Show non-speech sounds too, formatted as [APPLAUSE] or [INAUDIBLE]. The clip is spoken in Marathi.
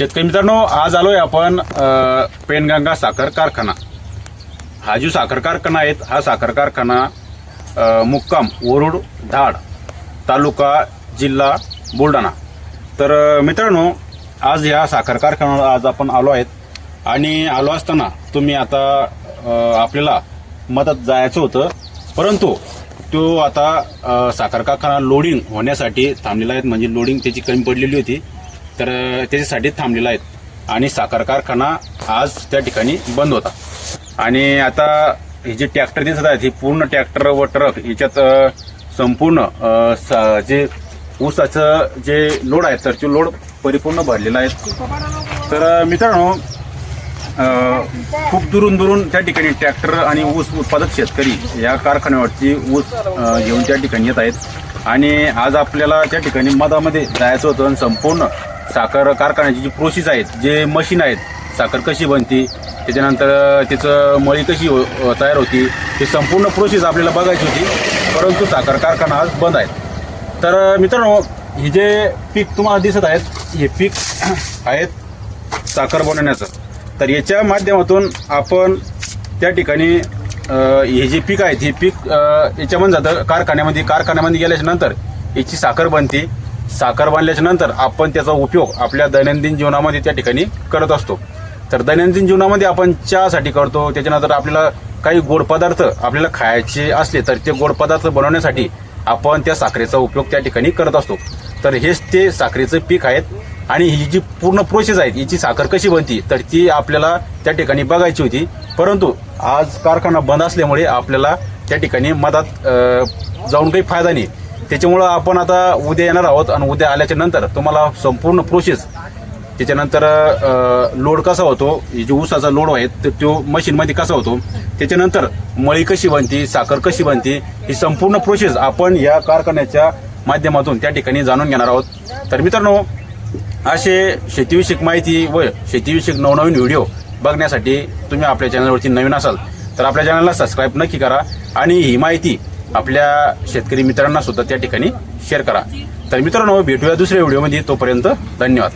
शेतकरी मित्रांनो आज आलोय आपण पेनगंगा साखर कारखाना. हा जो साखर कारखाना आहे हा साखर कारखाना मुक्काम वरुड धाड तालुका जिल्हा बुलढाणा. तर मित्रांनो आज या साखर कारखान्यावर आज आपण आलो आहेत. आणि आलो असताना तुम्ही आता आपल्याला मदत जायचं होतं. परंतु तो आता साखर कारखाना लोडिंग होण्यासाठी थांबलेला आहेत. म्हणजे लोडिंग त्याची कमी पडलेली होती. तर त्याच्यासाठी थांबलेला आहेत. आणि साखर कारखाना आज त्या ठिकाणी बंद होता. आणि आता हे जे ट्रॅक्टर दिसत आहेत हे पूर्ण ट्रॅक्टर व ट्रक याच्यात संपूर्ण जे ऊसाचं जे लोड आहे तर ते लोड परिपूर्ण भरलेला आहे तर मित्रांनो खूप दुरून दुरून त्या ठिकाणी ट्रॅक्टर आणि ऊस उत्पादक शेतकरी या कारखान्यावरती ऊस घेऊन त्या ठिकाणी येत आहेत. आणि आज आपल्याला त्या ठिकाणी मधामध्ये जायचं होतं आणि संपूर्ण साखर कारखान्याची जी प्रोसेस आहेत जे मशीन आहेत साखर कशी बनते त्याच्यानंतर त्याचं मळी कशी हो- तयार होती ही संपूर्ण प्रोसेस आपल्याला बघायची होती परंतु साखर कारखाना आज बंद आहे तर मित्रांनो हे जे पीक तुम्हाला दिसत आहेत हे पीक [CLEARS THROAT] आहेत साखर बनवण्याचं. तर याच्या माध्यमातून आपण त्या ठिकाणी हे जे पीक आहेत हे पीक याच्यामध्ये जातं कारखान्यामध्ये कारखान्यामध्ये गेल्याच्यानंतर याची साखर बनते. साखर बांधल्याच्या नंतर आपण त्याचा उपयोग आपल्या दैनंदिन जीवनामध्ये त्या ठिकाणी करत असतो. तर दैनंदिन जीवनामध्ये आपण चहासाठी करतो त्याच्यानंतर आपल्याला काही गोड पदार्थ आपल्याला खायचे असले तर ते गोड पदार्थ बनवण्यासाठी आपण त्या साखरेचा उपयोग त्या ठिकाणी करत असतो. तर हेच ते साखरेचं पीक आहेत आणि ही जी पूर्ण प्रोसेस आहे याची साखर कशी बनती तर ती आपल्याला त्या ठिकाणी बघायची होती. परंतु आज कारखाना बंद असल्यामुळे आपल्याला त्या ठिकाणी मधात जाऊन काही फायदा नाही. त्याच्यामुळं आपण आता उद्या येणार आहोत आणि उद्या आल्याच्यानंतर तुम्हाला संपूर्ण प्रोसेस त्याच्यानंतर लोड कसा होतो जो जे ऊसाचा लोड आहे तर तो मशीनमध्ये कसा होतो त्याच्यानंतर मळी कशी बनते साखर कशी बनते ही संपूर्ण प्रोसेस आपण या कारखान्याच्या माध्यमातून त्या ठिकाणी जाणून घेणार आहोत. तर मित्रांनो असे शेतीविषयक माहिती व शेतीविषयक नवनवीन व्हिडिओ बघण्यासाठी तुम्ही आपल्या चॅनलवरती नवीन असाल तर आपल्या चॅनलला सबस्क्राईब नक्की करा आणि ही माहिती आपल्या शेतकरी मित्रांना सुद्धा त्या ठिकाणी शेअर करा. तर मित्रांनो भेटूया दुसऱ्या व्हिडिओमध्ये तोपर्यंत धन्यवाद.